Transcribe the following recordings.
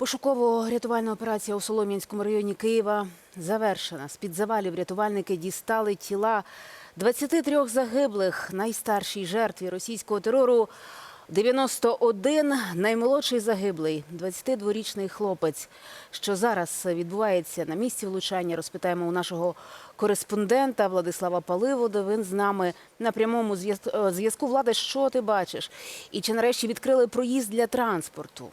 Пошуково-рятувальна операція у Солом'янському районі Києва завершена. З-під завалів рятувальники дістали тіла 23 загиблих, найстаршій жертві російського терору 91, наймолодший загиблий, 22-річний хлопець. Що зараз відбувається на місці влучання, розпитаємо у нашого кореспондента Владислава Паливода. Він з нами на прямому е, зв'язку. Влада, що ти бачиш? І чи нарешті відкрили проїзд для транспорту?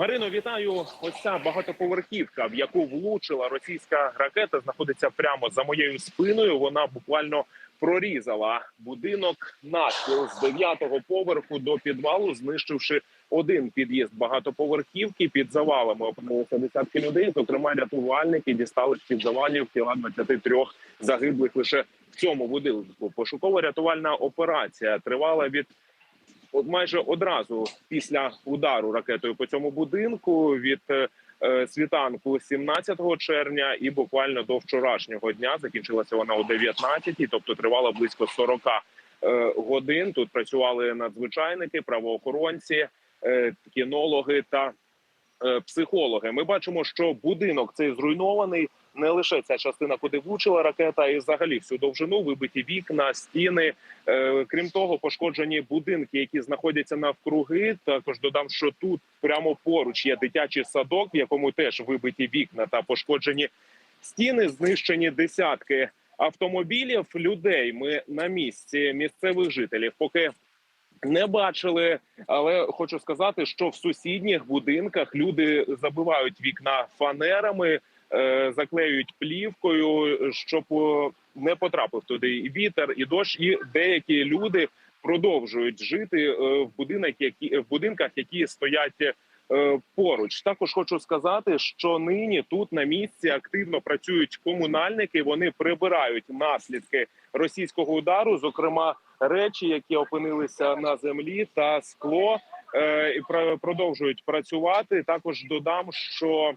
Марино, вітаю. Ось ця багатоповерхівка, в яку влучила російська ракета, знаходиться прямо за моєю спиною. Вона буквально прорізала будинок навпіл з дев'ятого поверху до підвалу, знищивши один під'їзд багатоповерхівки. Під завалами опинилися десятки людей. Зокрема, рятувальники дістали під завалів тіла 23 загиблих лише в цьому будинку. Пошуково-рятувальна операція тривала від майже одразу після удару ракетою по цьому будинку від е, світанку 17 червня і буквально до вчорашнього дня закінчилася вона о 19, тобто тривала близько 40 е, годин. Тут працювали надзвичайники, правоохоронці, е, кінологи та психологи. Ми бачимо, що будинок цей зруйнований. Не лише ця частина, куди влучила ракета, і взагалі всю довжину вибиті вікна, стіни. Е, крім того, пошкоджені будинки, які знаходяться навкруги. Також додам, що тут прямо поруч є дитячий садок, в якому теж вибиті вікна та пошкоджені стіни, знищені десятки автомобілів. Людей ми на місці місцевих жителів поки не бачили. Але хочу сказати, що в сусідніх будинках люди забивають вікна фанерами, заклеюють плівкою, щоб е, не потрапив туди і вітер, і дощ, і деякі люди продовжують жити е, в будинках, які в будинках, які стоять. е, Поруч також хочу сказати, що нині тут на місці активно працюють комунальники. Вони прибирають наслідки російського удару, зокрема речі, які опинилися на землі, та скло е, продовжують працювати. Також додам, що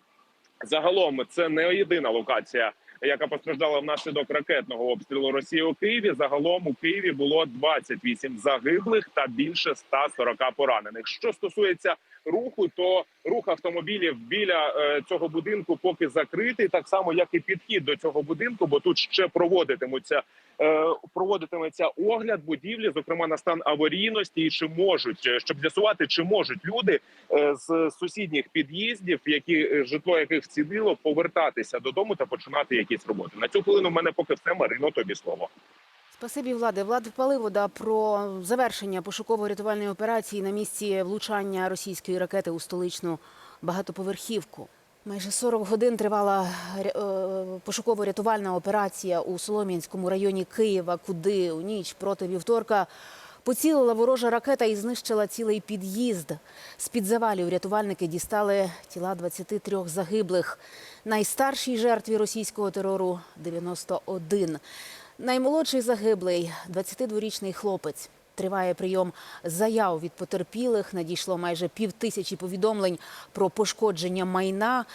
загалом це не єдина локація, яка постраждала внаслідок ракетного обстрілу Росії у Києві. Загалом у Києві було 28 загиблих та більше 140 поранених. Що стосується руху, то рух автомобілів біля е, цього будинку поки закритий, так само як і підхід до цього будинку, бо тут ще проводитимуться проводитиметься огляд будівлі, зокрема на стан аварійності, і чи можуть е, щоб з'ясувати, чи можуть люди е, з сусідніх під'їздів, які е, житло яких вцілило, повертатися додому та починати якісь роботи. На цю хвилину в мене поки все Марино. Тобі слово. Спасибі, влади. Влад Паливода про завершення пошуково-рятувальної операції на місці влучання російської ракети у столичну багатоповерхівку. Майже 40 годин тривала е, пошуково-рятувальна операція у Солом'янському районі Києва, куди у ніч проти вівторка поцілила ворожа ракета і знищила цілий під'їзд. З-під завалів рятувальники дістали тіла 23 загиблих. Найстаршій жертві російського терору 91. Наймолодший загиблий 22-річний хлопець. Триває прийом заяв від потерпілих. Надійшло майже пів тисячі повідомлень про пошкодження майна.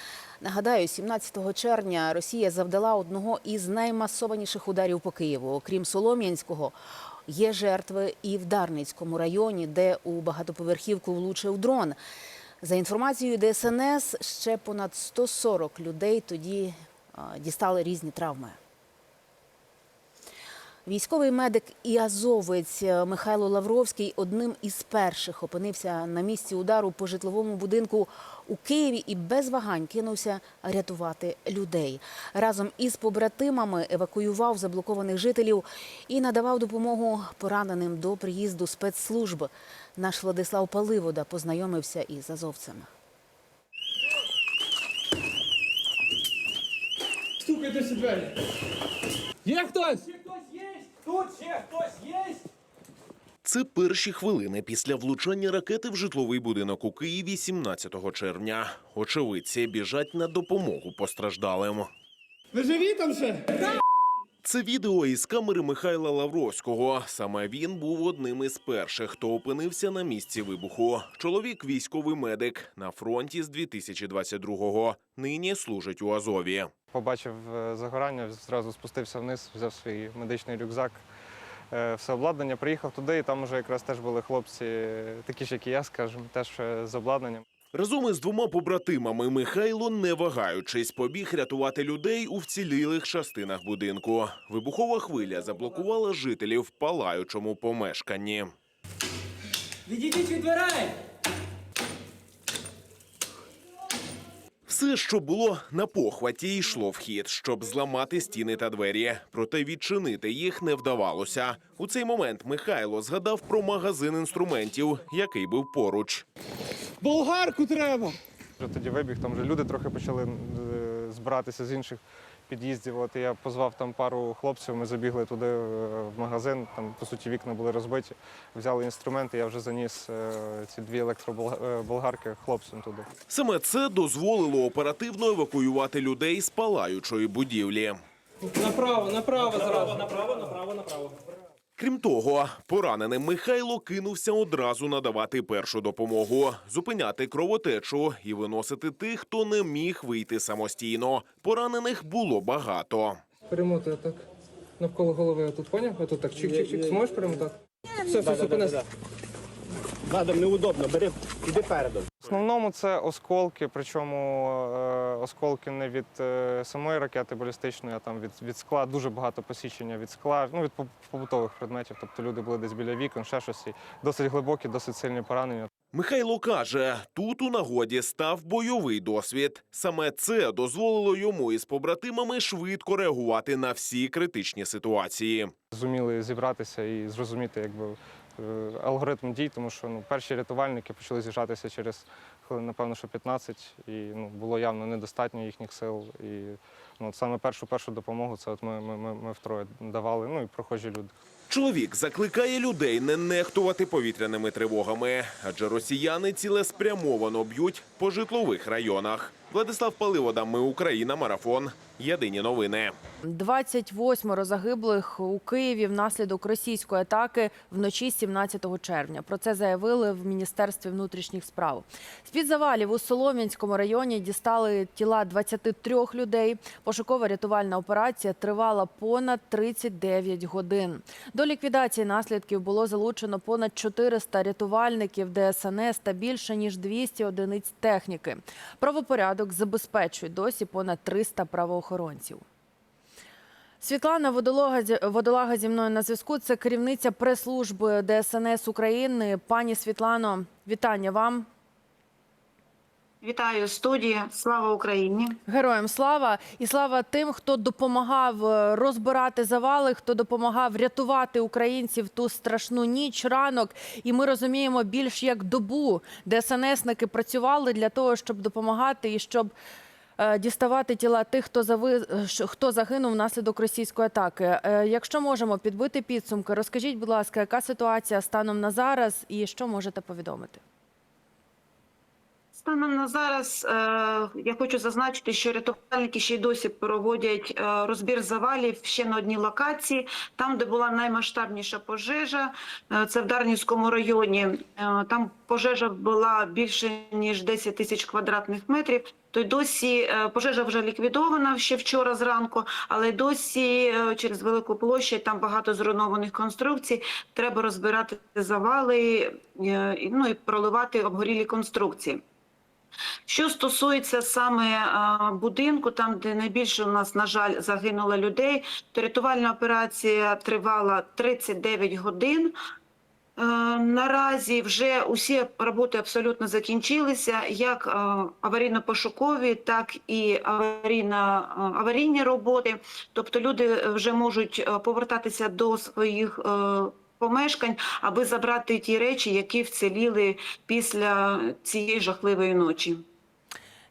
Нагадаю, 17 червня Росія завдала одного із наймасованіших ударів по Києву. Окрім Солом'янського, є жертви і в Дарницькому районі, де у багатоповерхівку влучив дрон. За інформацією ДСНС, ще понад 140 людей тоді дістали різні травми. Військовий медик і азовець Михайло Лавровський одним із перших опинився на місці удару по житловому будинку у Києві і без вагань кинувся рятувати людей. Разом із побратимами евакуював заблокованих жителів і надавав допомогу пораненим до приїзду спецслужб. Наш Владислав Паливода познайомився із азовцем. Стукайтесь у двері. Є хтось? Тут ще хтось є? Це перші хвилини після влучання ракети в житловий будинок у Києві 17 червня. Очевидці біжать на допомогу постраждалим. Ви живі там ще? Це відео із камери Михайла Лавровського. Саме він був одним із перших, хто опинився на місці вибуху. Чоловік військовий медик на фронті з 2022-го. Нині служить у Азові. Побачив е, загорання, зразу спустився вниз, взяв свій медичний рюкзак, е, все обладнання, приїхав туди, і там вже якраз теж були хлопці, такі ж, як і я, скажімо, теж е, з обладнанням. Разом із двома побратимами Михайло, не вагаючись, побіг рятувати людей у вцілілих частинах будинку. Вибухова хвиля заблокувала жителів в палаючому помешканні. Відійдіть від дверей! Все, що було на похваті, йшло в хід, щоб зламати стіни та двері. Проте відчинити їх не вдавалося. У цей момент Михайло згадав про магазин інструментів, який був поруч. Болгарку треба! Вже тоді вибіг, там вже люди трохи почали е, збиратися з інших під'їздів. От я позвав там пару хлопців, ми забігли туди е, в магазин, там по суті вікна були розбиті. Взяли інструменти, я вже заніс е, ці дві електроболгарки хлопцям туди. Саме це дозволило оперативно евакуювати людей з палаючої будівлі. Направо, направо зразу. Крім того, пораненим Михайло кинувся одразу надавати першу допомогу, зупиняти кровотечу і виносити тих, хто не міг вийти самостійно. Поранених було багато. Перемотуй так. Навколо голови отут, поняв? Отут так чик-чик-чик. Зможеш перемотати? Все, все, все, понес. Задом неудобно, бери, іди передом. В основному це осколки, причому е, осколки не від е, самої ракети балістичної, а там від, від скла. Дуже багато посічення від скла, ну від поб- побутових предметів. Тобто люди були десь біля вікон, ще щось. І досить глибокі, досить сильні поранення. Михайло каже, тут у нагоді став бойовий досвід. Саме це дозволило йому із побратимами швидко реагувати на всі критичні ситуації. Зуміли зібратися і зрозуміти, якби алгоритм дій, тому що ну, перші рятувальники почали з'їжджатися через напевно, що 15, і ну, було явно недостатньо їхніх сил. І ну, от саме першу першу допомогу це от ми, ми, ми, ми втроє давали, ну і прохожі люди. Чоловік закликає людей не нехтувати повітряними тривогами, адже росіяни цілеспрямовано б'ють по житлових районах. Владислав Паливода, ми Україна, марафон. Єдині новини. 28 загиблих у Києві внаслідок російської атаки вночі 17 червня. Про це заявили в Міністерстві внутрішніх справ. З-під завалів у Солом'янському районі дістали тіла 23 людей. Пошукова рятувальна операція тривала понад 39 годин. До ліквідації наслідків було залучено понад 400 рятувальників ДСНС та більше ніж 200 одиниць техніки. Правопорядок забезпечують досі понад 300 правоохоронців. Світлана Водолога Водолага зі мною на зв'язку. Це керівниця прес-служби ДСНС України. Пані Світлано, вітання вам. Вітаю студія. Слава Україні. Героям слава і слава тим, хто допомагав е, розбирати завали, хто допомагав рятувати українців ту страшну ніч, ранок. І ми розуміємо більш як добу, ДСНСники працювали для того, щоб допомагати і щоб е, діставати тіла тих, хто зави... е, хто загинув внаслідок російської атаки. Якщо можемо підбити підсумки, розкажіть, будь ласка, яка ситуація станом на зараз і що можете повідомити? Станом на зараз е, я хочу зазначити, що рятувальники ще й досі проводять е, розбір завалів ще на одній локації, там, де була наймасштабніша пожежа, е, це в Дарнівському районі. Там пожежа була більше ніж 10 тисяч квадратних метрів. То й досі пожежа вже ліквідована ще вчора зранку, але досі через велику площадь там багато зруйнованих конструкцій. Треба розбирати завали ну, і проливати обгорілі конструкції. Що стосується саме будинку, там де найбільше у нас, на жаль, загинуло людей, то рятувальна операція тривала 39 годин. Е, Наразі вже усі роботи абсолютно закінчилися, як е, аварійно-пошукові, так і е, аварійні роботи. Тобто люди вже можуть повертатися до своїх помешкань, аби забрати ті речі, які вціліли після цієї жахливої ночі.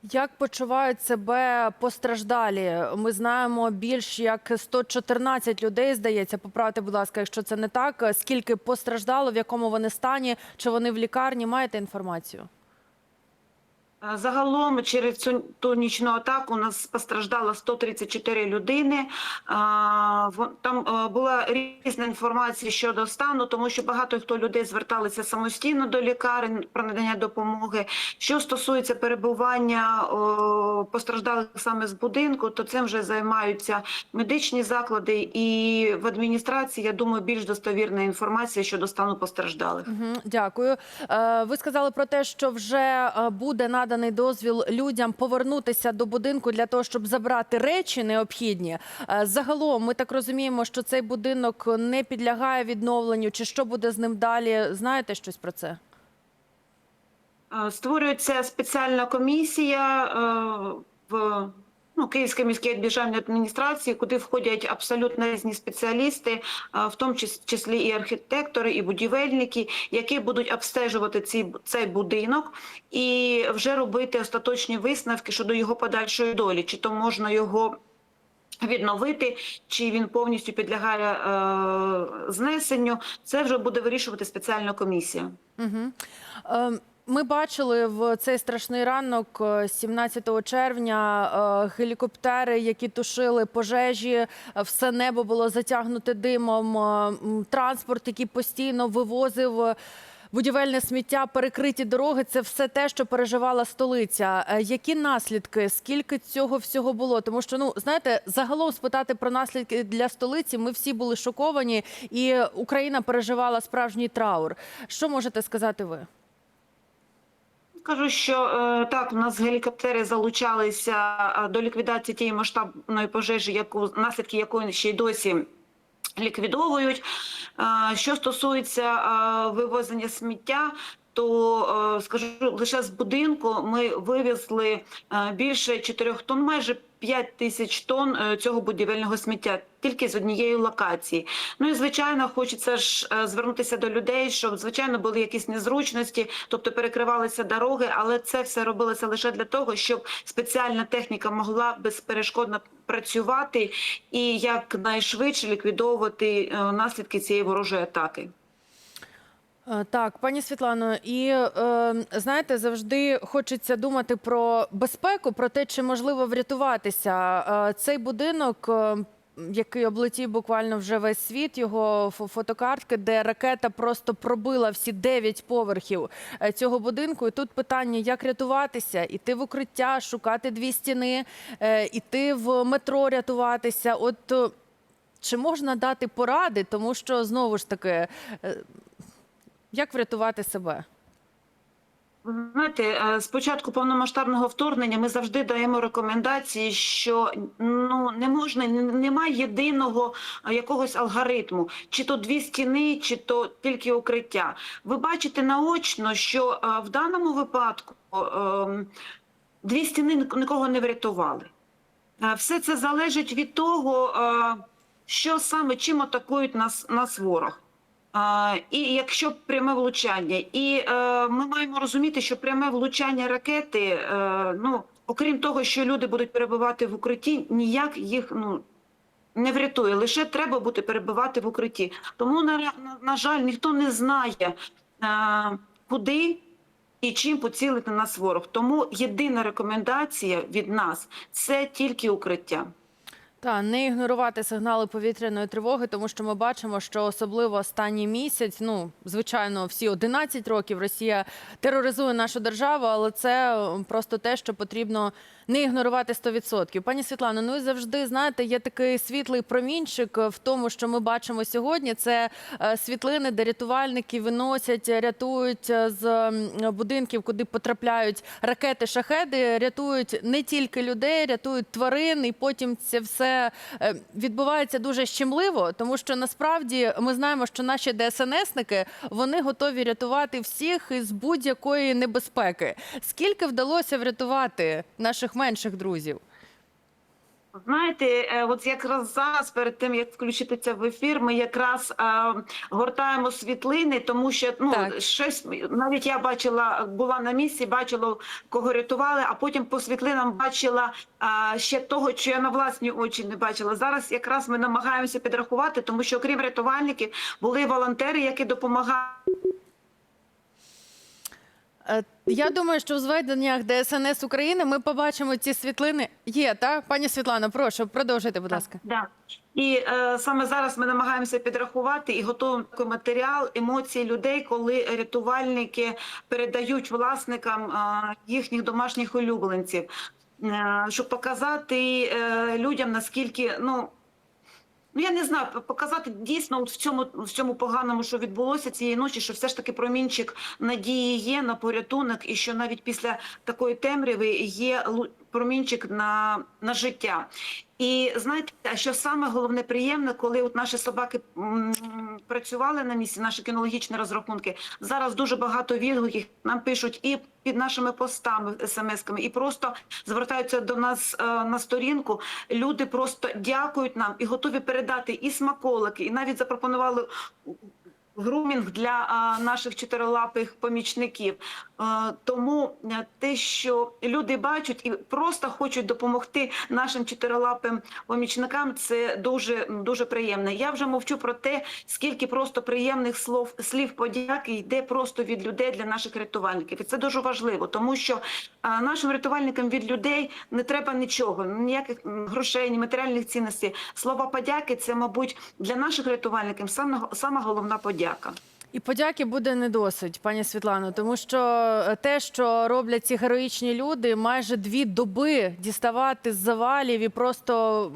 Як почувають себе постраждалі? Ми знаємо більш як 114 людей, здається. Поправте, будь ласка, якщо це не так. Скільки постраждало, в якому вони стані, чи вони в лікарні? Маєте інформацію? Загалом через цю ту нічну атаку у нас постраждало 134 людини. Там е, була різна інформація щодо стану, тому що багато хто людей зверталися самостійно до лікарень про надання допомоги. Що стосується перебування постраждалих саме з будинку, то цим вже займаються медичні заклади і в адміністрації. Я думаю, більш достовірна інформація щодо стану постраждалих. Дякую. Е, Ви сказали про те, що вже е, буде наданий дозвіл людям повернутися до будинку для того, щоб забрати речі необхідні. Е, Загалом, ми так розуміємо, що цей будинок не підлягає відновленню. Чи що буде з ним далі? Знаєте щось про це? Е, Створюється спеціальна комісія е, в ну, Київській міській державній адміністрації, куди входять абсолютно різні спеціалісти, е, в тому числі і архітектори, і будівельники, які будуть обстежувати ці, цей будинок і вже робити остаточні висновки щодо його подальшої долі, чи то можна його відновити, чи він повністю підлягає е, знесенню. Це вже буде вирішувати спеціальна комісія. Угу. Ми бачили в цей страшний ранок, е, 17 червня, е, гелікоптери, які тушили пожежі, е, все небо було затягнуте димом, е, транспорт, який постійно вивозив. е, Будівельне сміття, перекриті дороги це все те, що переживала столиця. Е, Які наслідки? Скільки цього всього було? Тому що ну знаєте, загалом спитати про наслідки для столиці. Ми всі були шоковані, і Україна переживала справжній траур. Що можете сказати ви? Кажу, що е, так, у нас гелікоптери залучалися е, до ліквідації тієї масштабної пожежі, яку наслідки якої ще й досі ліквідовують. Е, що стосується вивозення сміття. То е, скажу лише з будинку ми вивезли е, більше 4 тонн, майже 5 тисяч тонн е, цього будівельного сміття тільки з однієї локації. Ну і звичайно, хочеться ж звернутися до людей, щоб звичайно були якісь незручності, тобто перекривалися дороги, але це все робилося лише для того, щоб спеціальна техніка могла безперешкодно працювати і якнайшвидше ліквідовувати наслідки цієї ворожої атаки. Е, Так, пані Світлано, і е, знаєте, завжди хочеться думати про безпеку, про те, чи можливо врятуватися. Е, цей будинок, який облетів буквально вже весь світ, його фотокартки, де ракета просто пробила всі дев'ять поверхів цього будинку. І тут питання: як рятуватися, іти в укриття, шукати дві стіни, е, іти в метро рятуватися. От чи можна дати поради, тому що знову ж таки. Як врятувати себе? Знаєте, е, з початку повномасштабного вторгнення ми завжди даємо рекомендації, що ну не можна, немає єдиного е, якогось алгоритму, чи то дві стіни, чи то тільки укриття. Ви бачите наочно, що е, в даному випадку е, дві стіни нікого не врятували. Все це залежить від того, що саме чим атакують нас, нас ворог. І якщо пряме влучання, і е, ми маємо розуміти, що пряме влучання ракети, е, ну окрім того, що люди будуть перебувати в укритті, ніяк їх ну не врятує. Лише треба бути перебувати в укритті. Тому на, на, на жаль, ніхто не знає, е, куди і чим поцілити нас ворог. Тому єдина рекомендація від нас це тільки укриття. Та не ігнорувати сигнали повітряної тривоги, тому що ми бачимо, що особливо останній місяць, ну звичайно, всі 11 років Росія тероризує нашу державу, але це просто те, що потрібно не ігнорувати 100%. Пані Світлано, ну і завжди знаєте, є такий світлий промінчик в тому, що ми бачимо сьогодні. Це е, світлини, де рятувальники виносять, рятують е, з будинків, куди потрапляють ракети, шахеди, рятують не тільки людей, рятують тварин, і потім це все е, відбувається дуже щемливо, тому що насправді ми знаємо, що наші ДСНСники вони готові рятувати всіх із будь-якої небезпеки. Скільки вдалося врятувати наших менших друзів? Знаєте, е, от якраз зараз, перед тим як включитися в ефір, ми якраз е, гортаємо світлини, тому що ну Так. щось навіть я бачила, була на місці, бачила кого рятували, а потім по світлинам бачила е, ще того, що я на власні очі не бачила. Зараз якраз ми намагаємося підрахувати, тому що окрім рятувальників були волонтери, які допомагали. Е, Я думаю, що в зведеннях ДСНС України ми побачимо ці світлини. Є, так? Пані Світлано, прошу, продовжуйте, будь ласка. Да. І е, саме зараз ми намагаємося підрахувати і готуємо такий матеріал емоції людей, коли рятувальники передають власникам е, їхніх домашніх улюбленців, е, щоб показати е, людям наскільки ну. Ну, я не знаю, показати дійсно от в цьому в цьому поганому, що відбулося цієї ночі, що все ж таки промінчик надії є на порятунок, і що навіть після такої темряви є промінчик на, на життя. І знаєте, що саме головне приємне, коли от наші собаки працювали на місці, наші кінологічні розрахунки. Зараз дуже багато відгуків нам пишуть і під нашими постами, смс-ками, і просто звертаються до нас е, на сторінку. Люди просто дякують нам і готові передати і смаколики, і навіть запропонували. Грумінг для наших чотирилапих помічників, тому е, те, що люди бачать і просто хочуть допомогти нашим чотирилапим помічникам, це дуже дуже приємно. Я вже мовчу про те, скільки просто приємних слов слів подяки йде просто від людей для наших рятувальників. І це дуже важливо, тому що нашим рятувальникам від людей не треба нічого, ніяких грошей, ні матеріальних цінностей. Слова подяки це, мабуть, для наших рятувальників саме сама головна подяка. І подяки буде не досить, пані Світлано, тому що е, те, що роблять ці героїчні люди, майже дві доби діставати з завалів і просто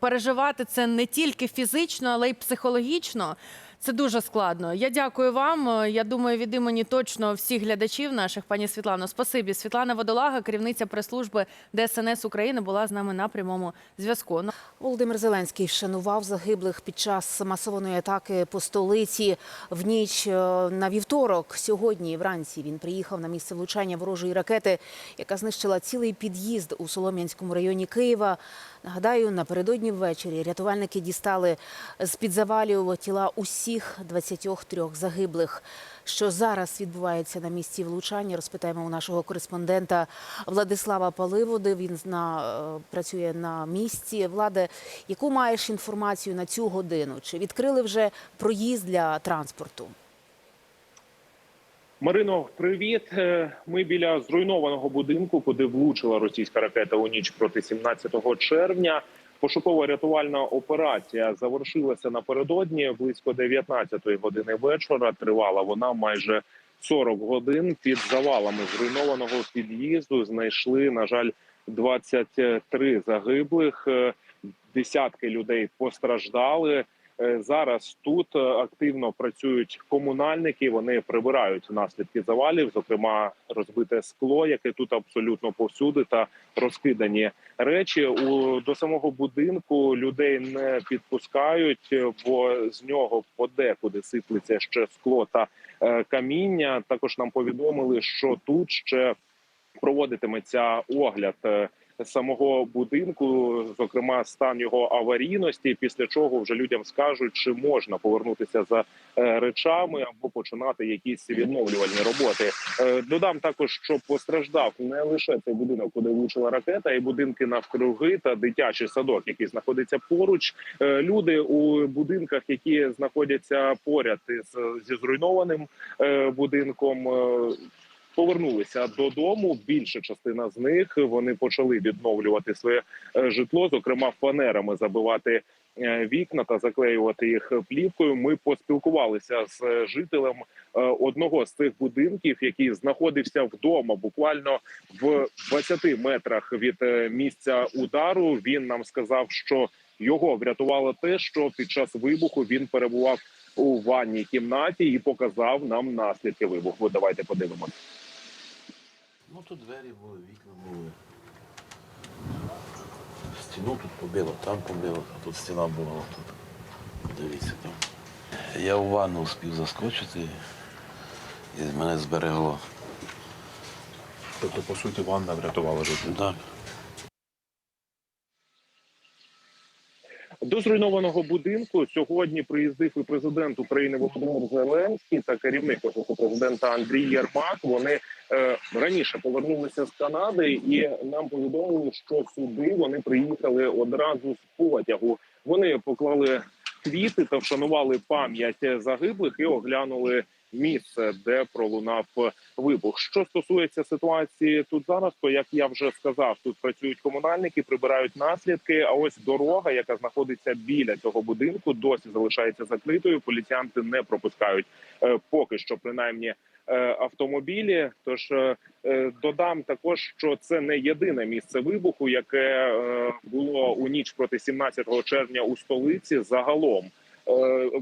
переживати це не тільки фізично, але й психологічно. Це дуже складно. Я дякую вам. Я думаю, від імені точно всіх глядачів наших, пані Світлано, спасибі. Світлана Водолага, керівниця прес-служби ДСНС України, була з нами на прямому зв'язку. Володимир Зеленський вшанував загиблих під час масованої атаки по столиці в ніч е, на вівторок. Сьогодні вранці він приїхав на місце влучання ворожої ракети, яка знищила цілий під'їзд у Солом'янському районі Києва. Нагадаю, напередодні ввечері рятувальники дістали з під завалів тіла усіх 23 загиблих. Що зараз відбувається на місці влучання, розпитаємо у нашого кореспондента Владислава Паливоди. Він на, е, працює на місці. Владе, яку маєш інформацію на цю годину? Чи відкрили вже проїзд для транспорту? Марино, привіт. Е, Ми біля зруйнованого будинку, куди влучила російська ракета у ніч проти 17 червня. Пошуково-рятувальна операція завершилася напередодні близько 19 години вечора. Тривала вона майже 40 годин. Під завалами зруйнованого під'їзду знайшли, на жаль, 23 загиблих. Е, Десятки людей постраждали. Е, Зараз тут е, активно працюють комунальники. Вони прибирають наслідки завалів, зокрема розбите скло, яке тут абсолютно повсюди, та розкидані речі. У до самого будинку людей не підпускають, е, бо з нього подекуди сиплеться ще скло та каміння. Також нам повідомили, що тут ще проводитиметься огляд. Самого будинку, зокрема стан його аварійності, після чого вже людям скажуть, чи можна повернутися за е, речами або починати якісь відновлювальні роботи. Е, Додам також, що постраждав не лише цей будинок, куди влучила ракета, і будинки навкруги та дитячий садок, який знаходиться поруч. Е, Люди у будинках, які знаходяться поряд із зі зруйнованим будинком. Повернулися додому. Більша частина з них вони почали відновлювати своє е, житло, зокрема фанерами забивати е, вікна та заклеювати їх плівкою. Ми поспілкувалися з е, жителем одного з цих будинків, який знаходився вдома, буквально в 20 метрах від місця удару. Він нам сказав, що його врятувало те, що під час вибуху він перебував у ванній кімнаті і показав нам наслідки вибуху. Давайте подивимося. Ну тут двері були, вікна були. Стіну тут побило, там побило, а тут стіна була тут. Дивіться там. Я в ванну успів заскочити і мене зберегло. Тобто, по суті, ванна врятувала життя. Так. До зруйнованого будинку сьогодні приїздив і президент України Володимир Зеленський та керівник офісу президента Андрій Єрмак. Вони е, раніше повернулися з Канади, і нам повідомили, що сюди вони приїхали одразу з потягу. Вони поклали квіти та вшанували пам'ять загиблих і оглянули місце, де пролунав вибух. Що стосується ситуації тут зараз, то як я вже сказав, тут працюють комунальники, прибирають наслідки. А ось дорога, яка знаходиться біля цього будинку, досі залишається закритою. Поліціянти не пропускають е, поки що, принаймні. е, Автомобілі, тож е, додам також, що це не єдине місце вибуху, яке було у ніч проти 17 червня у столиці. Загалом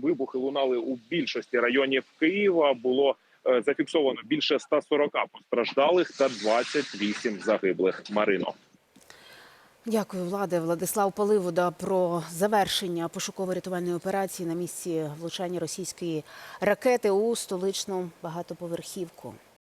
вибухи лунали у більшості районів Києва. Було е, зафіксовано більше 140 постраждалих та 28 загиблих. Марино. Дякую, влади. Владислав Паливода про завершення пошуково-рятувальної операції на місці влучання російської ракети у столичну багатоповерхівку.